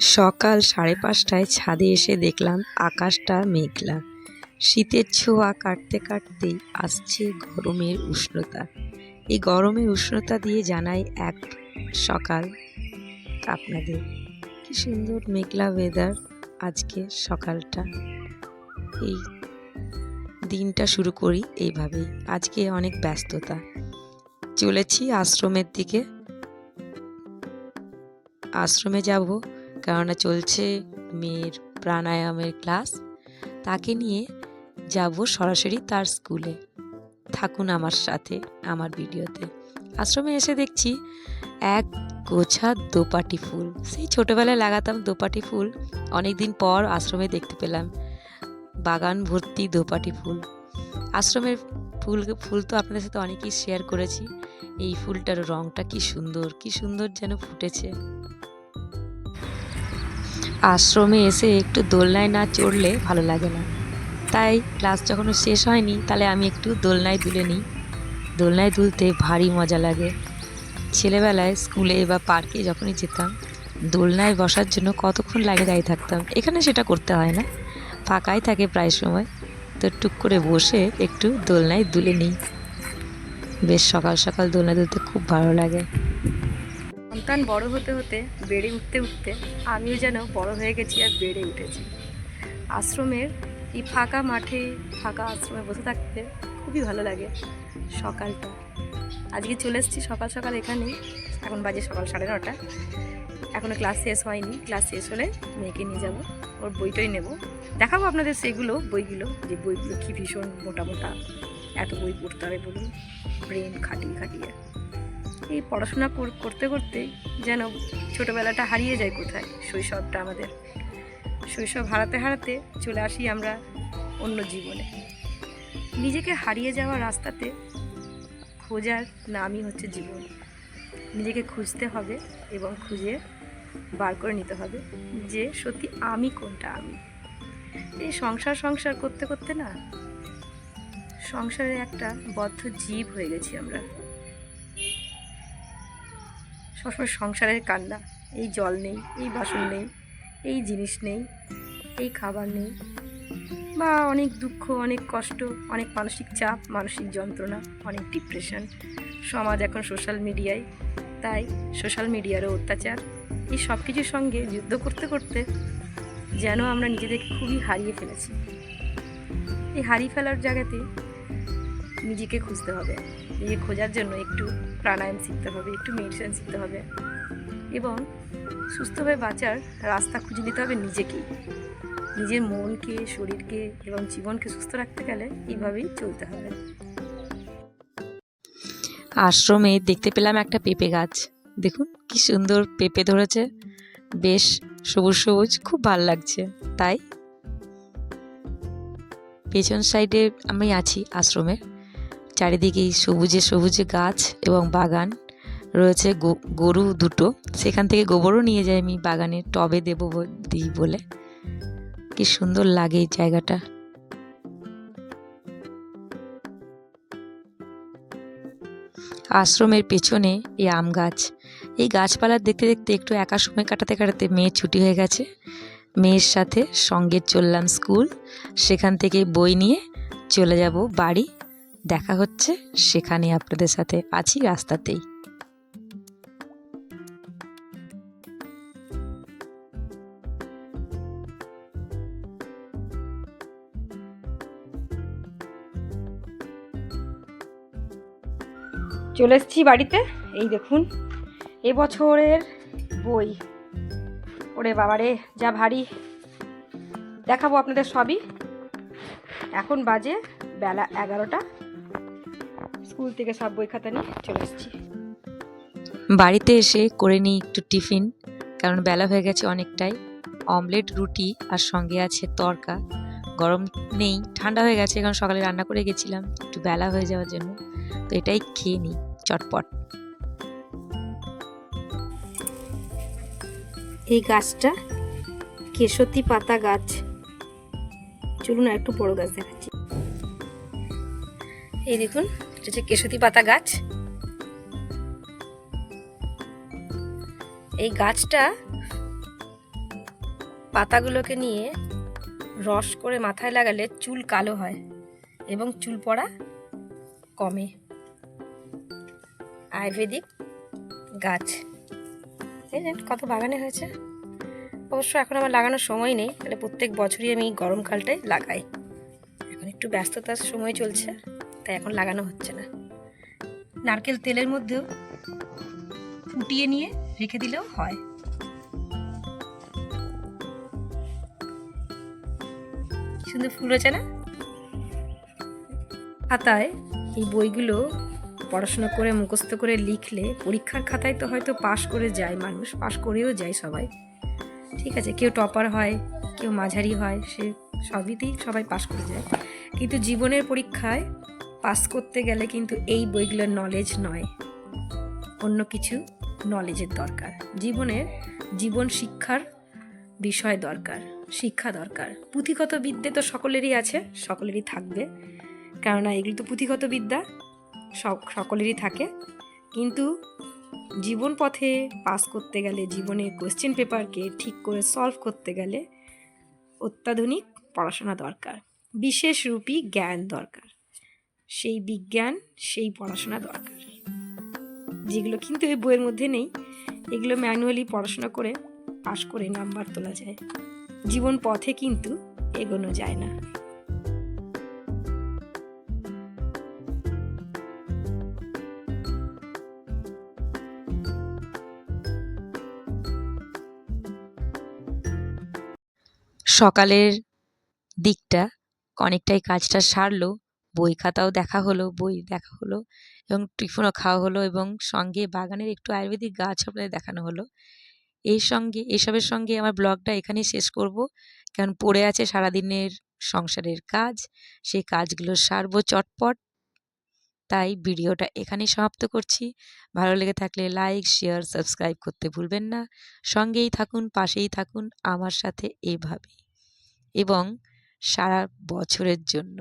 সকাল সাড়ে পাঁচটায় ছাদে এসে দেখলাম আকাশটা মেঘলা। শীতের ছোঁয়া কাটতে কাটতেই আসছে গরমের উষ্ণতা। এই গরমের উষ্ণতা দিয়ে জানাই এক সকাল আপনাদের। কি সুন্দর মেঘলা ওয়েদার আজকে সকালটা। এই দিনটা শুরু করি এইভাবেই। আজকে অনেক ব্যস্ততা। চলেছি আশ্রমের দিকে। আশ্রমে যাব কেননা চলছে মেয়ের প্রাণায়ামের ক্লাস। তাকে নিয়ে যাব সরাসরি তার স্কুলে। থাকুন আমার সাথে আমার ভিডিওতে। আশ্রমে এসে দেখছি এক গোছা দোপাটি ফুল। সেই ছোটোবেলায় লাগাতাম দোপাটি ফুল। অনেক দিন পর আশ্রমে দেখতে পেলাম বাগান ভর্তি দোপাটি ফুল। আশ্রমের ফুল ফুল তো আপনাদের সাথে অনেকেই শেয়ার করেছি। এই ফুলটার রঙটা কি সুন্দর কি সুন্দর যেন ফুটেছে। আশ্রমে এসে একটু দোলনায় না চড়লে ভালো লাগে না। তাই ক্লাস যখন শেষ হয়নি, তাহলে আমি একটু দোলনায় তুলে নিই। দোলনায় তুলতে ভারী মজা লাগে। ছেলেবেলায় স্কুলে বা পার্কে যখনই যেতাম, দোলনায় বসার জন্য কতক্ষণ লাগে দাঁড়িয়ে থাকতাম। এখানে সেটা করতে হয় না। ফাঁকাই থাকে প্রায় সময়। তো টুক করে বসে একটু দোলনায় দুলে নিই। বেশ সকাল সকাল দোলনায় দুলতে খুব ভালো লাগে। সন্তান বড় হতে হতে, বেড়ে উঠতে উঠতে আমিও যেন বড় হয়ে গেছি আর বেড়ে উঠেছি। আশ্রমের এই ফাঁকা মাঠে, ফাঁকা আশ্রমে বসে থাকতে খুবই ভালো লাগে সকালটা। আজকে চলে এসেছি সকাল সকাল এখানেই এখন বাজে সকাল সাড়ে নটা। এখনও ক্লাস শেষ হয়নি, ক্লাস শেষ হলে মেয়েকে নিয়ে যাব, ওর বইটাই নেব। দেখাবো আপনাদের সেগুলো, বইগুলো, যে বইগুলো কি ভীষণ মোটা মোটা, এত বই পড়তে হবে বলুন, ব্রেন খাটিয়ে খাটিয়ে। এই পড়াশোনা কর- করতে করতে যেন ছোটোবেলাটা হারিয়ে যায় কোথায়? শৈশবটা আমাদের। শৈশব হারাতে হারাতে চলে আসি আমরা অন্য জীবনে। নিজেকে হারিয়ে যাওয়ার রাস্তাতে খোঁজার নামই হচ্ছে জীবন। নিজেকে খুঁজতে হবে এবং খুঁজে বার করে নিতে হবে যে সত্যি আমি কোনটা আমি। এই সংসার সংসার করতে করতে না সংসারে একটা বদ্ধ জীব হয়ে গেছি আমরা। সবসময় সংসারের কান্না। এই জল নেই, এই বাসন নেই, এই জিনিস নেই, এই খাবার নেই। বা অনেক দুঃখ, অনেক কষ্ট, অনেক মানসিক চাপ, মানসিক যন্ত্রণা, অনেক ডিপ্রেশন সমাজ এখন সোশ্যাল মিডিয়ায় তাই সোশ্যাল মিডিয়ারও অত্যাচার। এই সব কিছুর সঙ্গে যুদ্ধ করতে করতে যেন আমরা নিজেদেরকে খুবই হারিয়ে ফেলেছি। এই হারিয়ে ফেলার জায়গাতে নিজেকে খুঁজতে হবে নিজে খোঁজার জন্য একটু প্রাণায়াম শিখতে হবে, একটু মেডিসিন শিখতে হবে এবং সুস্থভাবে বাঁচার রাস্তা খুঁজে নিতে হবে নিজেকেই। নিজের মনকে, শরীরকে এবং জীবনকে সুস্থ রাখতে গেলে এইভাবেই চলতে হবে। আশ্রমে দেখতে পেলাম একটা পেঁপে গাছ। দেখুন কি সুন্দর পেঁপে ধরেছে। বেশ সবুজ সবুজ, খুব ভালো লাগছে। তাই পেছন সাইডে আমি আছি আশ্রমের চারিদিকেই সবুজে সবুজে গাছ এবং বাগান রয়েছে গরু দুটো। সেখান থেকে গোবরও নিয়ে যাই আমি বাগানে, টবে দেবো দিই বলে। কি সুন্দর লাগে এই জায়গাটা। আশ্রমের পেছনে এই আম গাছ। এই গাছপালা দেখতে দেখতে একটু একা সময় কাটাতে কাটাতে মেয়ের ছুটি হয়ে গেছে। মেয়ের সাথে সঙ্গে চললাম স্কুল। সেখান থেকে বই নিয়ে চলে যাব বাড়ি। দেখা হচ্ছে সেখানে আপনাদের সাথে আছি রাস্তাতেই। চলে এসেছি বাড়িতে। এই দেখুন, এবছরের বই। ওরে বাবারে, যা ভারী। দেখাবো আপনাদের সবই। এখন বাজে বেলা এগারোটা। স্কুল থেকে সব বই খাতা নিয়ে চলে এসেছি। বাড়িতে এসে করে নিই একটু টিফিন কারণ বেলা হয়ে গেছে অনেকটাই। অমলেট রুটি আর সঙ্গে আছে তরকা। গরম নেই ঠান্ডা হয়ে গেছে কারণ সকালে রান্না করে গেছিলাম একটু বেলা হয়ে যাওয়ার জন্য। তো এটাই খেয়ে নিই চটপট। এই গাছটা কেশতী পাতা গাছ। চলুন আর একটু বড় গাছ দেখাচ্ছি। এই দেখুন, এটা হচ্ছে কেশতী পাতা গাছ। এই গাছটা পাতাগুলোকে নিয়ে রস করে মাথায় লাগালে চুল কালো হয় এবং চুল পড়া কমে। আয়ুর্বেদিক গাছ। দেখলেন কত বাগানে হয়েছে। অবশ্য এখন আমার লাগানোর সময় নেই, তাহলে প্রত্যেক বছরই আমি গরমকালটাই লাগাই। এখন একটু ব্যস্ততার সময় চলছে। তাই এখন লাগানো হচ্ছে না। নারকেল তেলের মধ্যেও ফুটিয়ে নিয়ে রেখে দিলেও হয়। সুন্দর ফুল হয়েছে না? খাতায় এই বইগুলো পড়াশোনা করে, মুখস্থ করে লিখলে পরীক্ষার খাতায় তো হয়তো পাশ করে যায় মানুষ, পাশ করেও যায় সবাই। ঠিক আছে, কেউ টপার হয়, কেউ মাঝারি হয়, সে সবইতেই সবাই পাশ করে যায়। কিন্তু জীবনের পরীক্ষায় পাস করতে গেলে কিন্তু এই বইগুলোর নলেজ নয়। অন্য কিছু নলেজের দরকার। জীবনের জীবন শিক্ষার বিষয় দরকার, শিক্ষা দরকার। পুঁথিগত বিদ্যে তো সকলেরই আছে, সকলেরই থাকবে। কেননা এগুলি তো পুঁথিগত বিদ্যা সকলেরই থাকে। কিন্তু জীবন পথে পাস করতে গেলে, জীবনের কোশ্চেন পেপারকে ঠিক করে সলভ করতে গেলে অত্যাধুনিক পড়াশোনা দরকার। বিশেষ রূপী জ্ঞান দরকার। সেই বিজ্ঞান, সেই পড়াশোনা দরকার। যেগুলো কিন্তু এই বইয়ের মধ্যে নেই, এগুলো ম্যানুয়ালি পড়াশোনা করে পাশ করে নাম্বার তোলা যায়। জীবন পথে কিন্তু এগোনো যায় না। সকালের দিকটা অনেকটাই কাজটা সারলো। বই খাতাও দেখা হলো, বই দেখা হলো এবং টিফিনও খাওয়া হলো এবং সঙ্গে বাগানের একটু আয়ুর্বেদিক গাছ আপনাদের দেখানো হলো। এই সঙ্গে, এসবের সঙ্গে আমার ব্লগটা এখানেই শেষ করব। কারণ পড়ে আছে সারাদিনের সংসারের কাজ, সেই কাজগুলো সারবো চটপট। তাই ভিডিওটা এখানেই সমাপ্ত করছি। ভালো লেগে থাকলে লাইক, শেয়ার, সাবস্ক্রাইব করতে ভুলবেন না। সঙ্গেই থাকুন, পাশেই থাকুন, আমার সাথে এভাবেই এবং সারা বছরের জন্য।